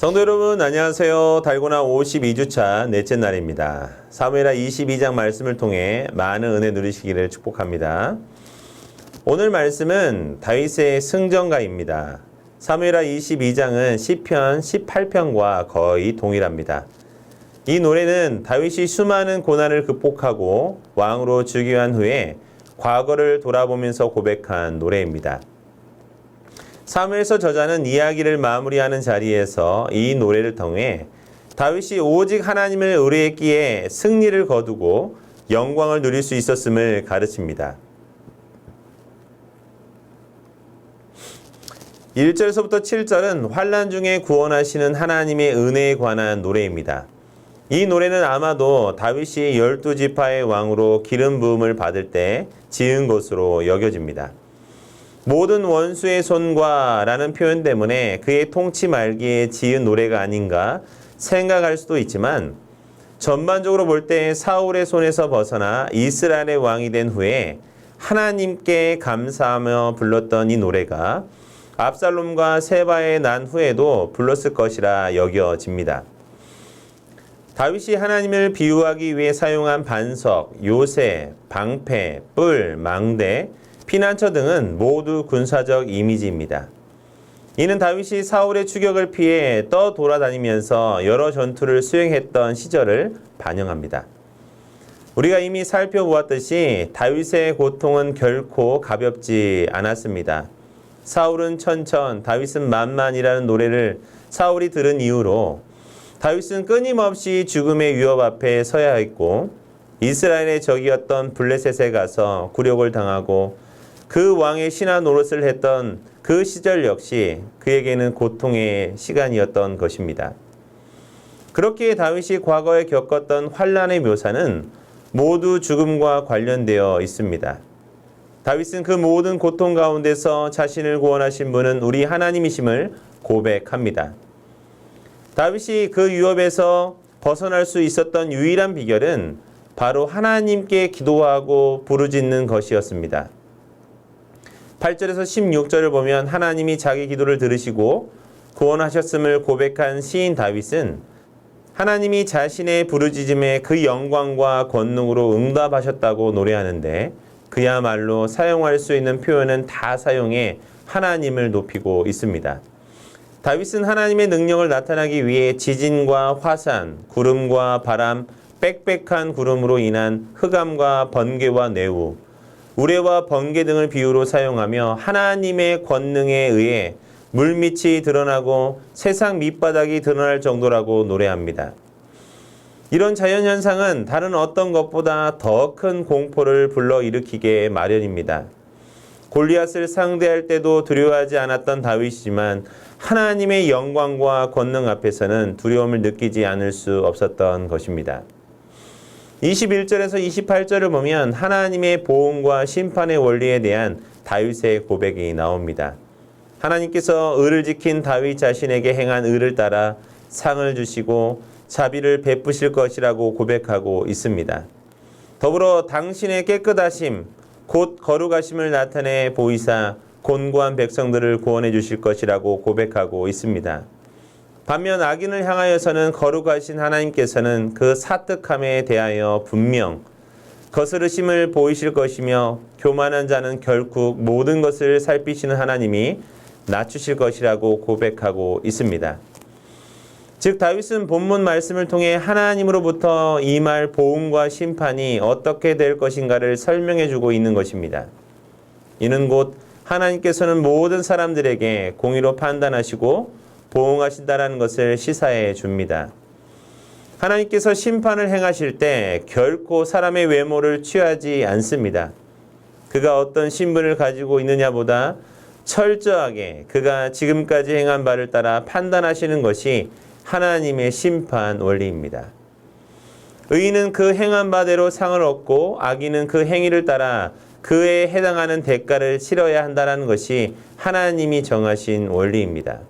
성도 여러분 안녕하세요. 달고나 52주차 넷째 날입니다. 사무엘하 22장 말씀을 통해 많은 은혜 누리시기를 축복합니다. 오늘 말씀은 다윗의 승전가입니다. 사무엘하 22장은 시편 18편과 거의 동일합니다. 이 노래는 다윗이 수많은 고난을 극복하고 왕으로 즉위한 후에 과거를 돌아보면서 고백한 노래입니다. 사무엘서 저자는 이야기를 마무리하는 자리에서 이 노래를 통해 다윗이 오직 하나님을 의뢰했기에 승리를 거두고 영광을 누릴 수 있었음을 가르칩니다. 1절에서부터 7절은 환란 중에 구원하시는 하나님의 은혜에 관한 노래입니다. 이 노래는 아마도 다윗이 열두 지파의 왕으로 기름 부음을 받을 때 지은 것으로 여겨집니다. 모든 원수의 손과 라는 표현 때문에 그의 통치 말기에 지은 노래가 아닌가 생각할 수도 있지만 전반적으로 볼 때 사울의 손에서 벗어나 이스라엘의 왕이 된 후에 하나님께 감사하며 불렀던 이 노래가 압살롬과 세바에 난 후에도 불렀을 것이라 여겨집니다. 다윗이 하나님을 비유하기 위해 사용한 반석, 요새, 방패, 뿔, 망대, 피난처 등은 모두 군사적 이미지입니다. 이는 다윗이 사울의 추격을 피해 떠 돌아다니면서 여러 전투를 수행했던 시절을 반영합니다. 우리가 이미 살펴보았듯이 다윗의 고통은 결코 가볍지 않았습니다. 사울은 천천, 다윗은 만만이라는 노래를 사울이 들은 이후로 다윗은 끊임없이 죽음의 위협 앞에 서야 했고 이스라엘의 적이었던 블레셋에 가서 굴욕을 당하고 그 왕의 신하 노릇을 했던 그 시절 역시 그에게는 고통의 시간이었던 것입니다. 그렇게 다윗이 과거에 겪었던 환란의 묘사는 모두 죽음과 관련되어 있습니다. 다윗은 그 모든 고통 가운데서 자신을 구원하신 분은 우리 하나님이심을 고백합니다. 다윗이 그 위협에서 벗어날 수 있었던 유일한 비결은 바로 하나님께 기도하고 부르짖는 것이었습니다. 8절에서 16절을 보면 하나님이 자기 기도를 들으시고 구원하셨음을 고백한 시인 다윗은 하나님이 자신의 부르짖음에 그 영광과 권능으로 응답하셨다고 노래하는데 그야말로 사용할 수 있는 표현은 다 사용해 하나님을 높이고 있습니다. 다윗은 하나님의 능력을 나타나기 위해 지진과 화산, 구름과 바람, 빽빽한 구름으로 인한 흑암과 번개와 내우, 우레와 번개 등을 비유로 사용하며 하나님의 권능에 의해 물밑이 드러나고 세상 밑바닥이 드러날 정도라고 노래합니다. 이런 자연현상은 다른 어떤 것보다 더 큰 공포를 불러일으키게 마련입니다. 골리앗을 상대할 때도 두려워하지 않았던 다윗이지만 하나님의 영광과 권능 앞에서는 두려움을 느끼지 않을 수 없었던 것입니다. 21절에서 28절을 보면 하나님의 보응과 심판의 원리에 대한 다윗의 고백이 나옵니다. 하나님께서 의를 지킨 다윗 자신에게 행한 의를 따라 상을 주시고 자비를 베푸실 것이라고 고백하고 있습니다. 더불어 당신의 깨끗하심, 곧 거룩하심을 나타내 보이사 곤고한 백성들을 구원해 주실 것이라고 고백하고 있습니다. 반면 악인을 향하여서는 거룩하신 하나님께서는 그 사특함에 대하여 분명 거스르심을 보이실 것이며 교만한 자는 결국 모든 것을 살피시는 하나님이 낮추실 것이라고 고백하고 있습니다. 즉 다윗은 본문 말씀을 통해 하나님으로부터 임할 보응과 심판이 어떻게 될 것인가를 설명해 주고 있는 것입니다. 이는 곧 하나님께서는 모든 사람들에게 공의로 판단하시고 보응하신다라는 것을 시사해 줍니다. 하나님께서 심판을 행하실 때 결코 사람의 외모를 취하지 않습니다. 그가 어떤 신분을 가지고 있느냐보다 철저하게 그가 지금까지 행한 바를 따라 판단하시는 것이 하나님의 심판 원리입니다. 의인은 그 행한 바대로 상을 얻고 악인은 그 행위를 따라 그에 해당하는 대가를 치러야 한다는 것이 하나님이 정하신 원리입니다.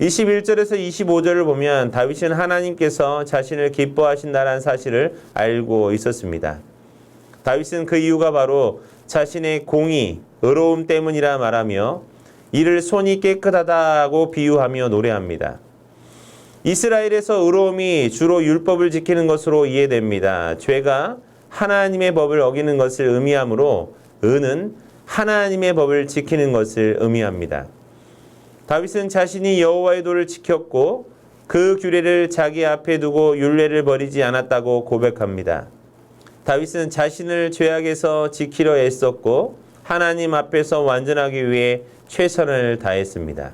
21절에서 25절을 보면 다윗은 하나님께서 자신을 기뻐하신다는 사실을 알고 있었습니다. 다윗은 그 이유가 바로 자신의 공의, 의로움 때문이라 말하며 이를 손이 깨끗하다고 비유하며 노래합니다. 이스라엘에서 의로움이 주로 율법을 지키는 것으로 이해됩니다. 죄가 하나님의 법을 어기는 것을 의미하므로 의는 하나님의 법을 지키는 것을 의미합니다. 다윗은 자신이 여호와의 도를 지켰고 그 규례를 자기 앞에 두고 율례를 버리지 않았다고 고백합니다. 다윗은 자신을 죄악에서 지키려 애썼고 하나님 앞에서 완전하기 위해 최선을 다했습니다.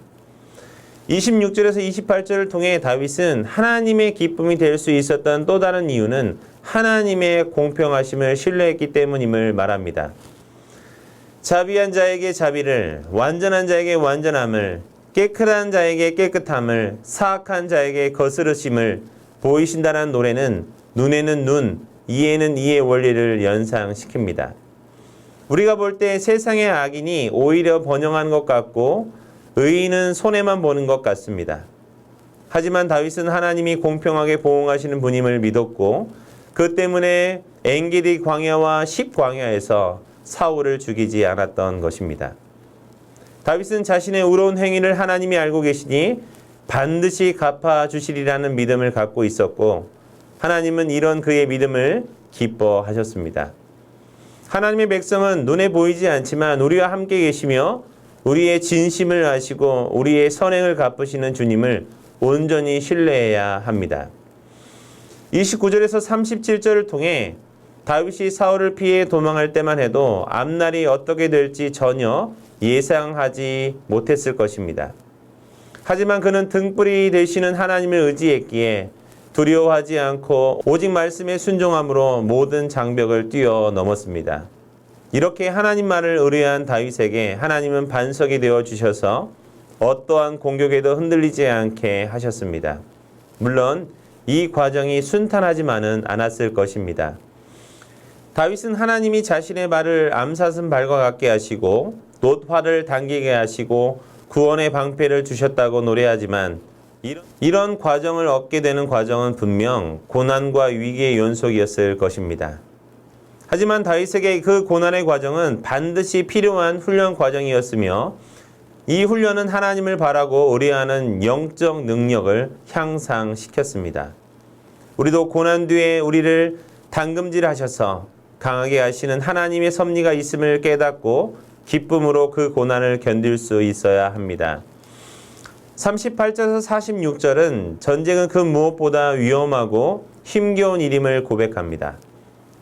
26절에서 28절을 통해 다윗은 하나님의 기쁨이 될 수 있었던 또 다른 이유는 하나님의 공평하심을 신뢰했기 때문임을 말합니다. 자비한 자에게 자비를, 완전한 자에게 완전함을, 깨끗한 자에게 깨끗함을, 사악한 자에게 거스르심을 보이신다는 노래는 눈에는 눈, 이에는 이의 원리를 연상시킵니다. 우리가 볼 때 세상의 악인이 오히려 번영한 것 같고 의인은 손해만 보는 것 같습니다. 하지만 다윗은 하나님이 공평하게 보응하시는 분임을 믿었고 그 때문에 엔게디 광야와 십 광야에서 사울을 죽이지 않았던 것입니다. 다윗은 자신의 의로운 행위를 하나님이 알고 계시니 반드시 갚아 주시리라는 믿음을 갖고 있었고 하나님은 이런 그의 믿음을 기뻐하셨습니다. 하나님의 백성은 눈에 보이지 않지만 우리와 함께 계시며 우리의 진심을 아시고 우리의 선행을 갚으시는 주님을 온전히 신뢰해야 합니다. 29절에서 37절을 통해 다윗이 사울을 피해 도망할 때만 해도 앞날이 어떻게 될지 전혀 예상하지 못했을 것입니다. 하지만 그는 등불이 되시는 하나님을 의지했기에 두려워하지 않고 오직 말씀에 순종함으로 모든 장벽을 뛰어넘었습니다. 이렇게 하나님 말을 의뢰한 다윗에게 하나님은 반석이 되어 주셔서 어떠한 공격에도 흔들리지 않게 하셨습니다. 물론 이 과정이 순탄하지만은 않았을 것입니다. 다윗은 하나님이 자신의 말을 암사슴 발과 같게 하시고 놋화를 당기게 하시고 구원의 방패를 주셨다고 노래하지만 이런, 이런 과정을 얻게 되는 과정은 분명 고난과 위기의 연속이었을 것입니다. 하지만 다윗에게 그 고난의 과정은 반드시 필요한 훈련 과정이었으며 이 훈련은 하나님을 바라고 의뢰하는 영적 능력을 향상시켰습니다. 우리도 고난 뒤에 우리를 당금질 하셔서 강하게 하시는 하나님의 섭리가 있음을 깨닫고 기쁨으로 그 고난을 견딜 수 있어야 합니다. 38절에서 46절은 전쟁은 그 무엇보다 위험하고 힘겨운 일임을 고백합니다.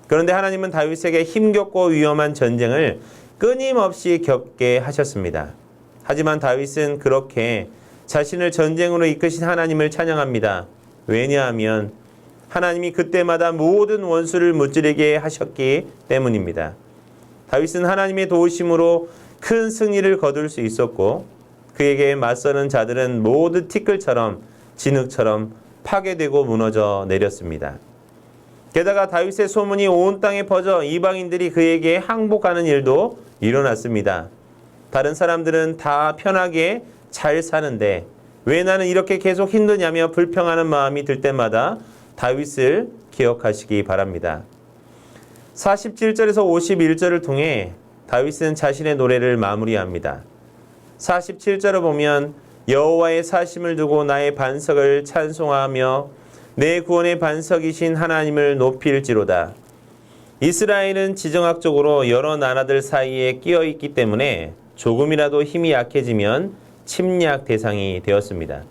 그런데 하나님은 다윗에게 힘겹고 위험한 전쟁을 끊임없이 겪게 하셨습니다. 하지만 다윗은 그렇게 자신을 전쟁으로 이끄신 하나님을 찬양합니다. 왜냐하면 하나님이 그때마다 모든 원수를 무찌르게 하셨기 때문입니다. 다윗은 하나님의 도우심으로 큰 승리를 거둘 수 있었고 그에게 맞서는 자들은 모두 티끌처럼 진흙처럼 파괴되고 무너져 내렸습니다. 게다가 다윗의 소문이 온 땅에 퍼져 이방인들이 그에게 항복하는 일도 일어났습니다. 다른 사람들은 다 편하게 잘 사는데 왜 나는 이렇게 계속 힘드냐며 불평하는 마음이 들 때마다 다윗을 기억하시기 바랍니다. 47절에서 51절을 통해 다윗은 자신의 노래를 마무리합니다. 47절을 보면 여호와의 사심을 두고 나의 반석을 찬송하며 내 구원의 반석이신 하나님을 높일지로다. 이스라엘은 지정학적으로 여러 나라들 사이에 끼어 있기 때문에 조금이라도 힘이 약해지면 침략 대상이 되었습니다.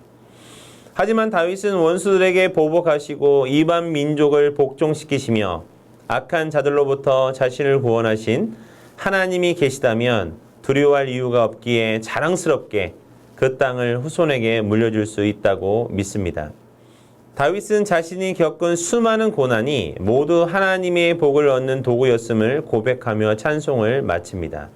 하지만 다윗은 원수들에게 보복하시고 이반 민족을 복종시키시며 악한 자들로부터 자신을 구원하신 하나님이 계시다면 두려워할 이유가 없기에 자랑스럽게 그 땅을 후손에게 물려줄 수 있다고 믿습니다. 다윗은 자신이 겪은 수많은 고난이 모두 하나님의 복을 얻는 도구였음을 고백하며 찬송을 마칩니다.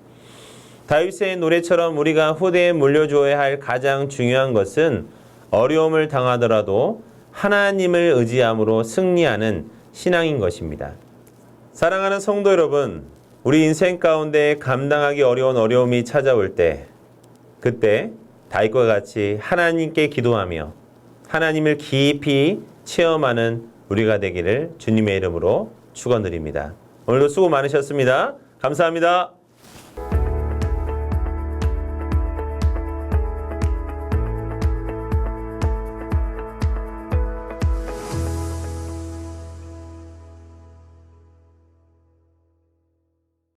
다윗의 노래처럼 우리가 후대에 물려줘야 할 가장 중요한 것은 어려움을 당하더라도 하나님을 의지함으로 승리하는 신앙인 것입니다. 사랑하는 성도 여러분, 우리 인생 가운데 감당하기 어려운 어려움이 찾아올 때, 그때 다윗과 같이 하나님께 기도하며 하나님을 깊이 체험하는 우리가 되기를 주님의 이름으로 축원드립니다. 오늘도 수고 많으셨습니다. 감사합니다.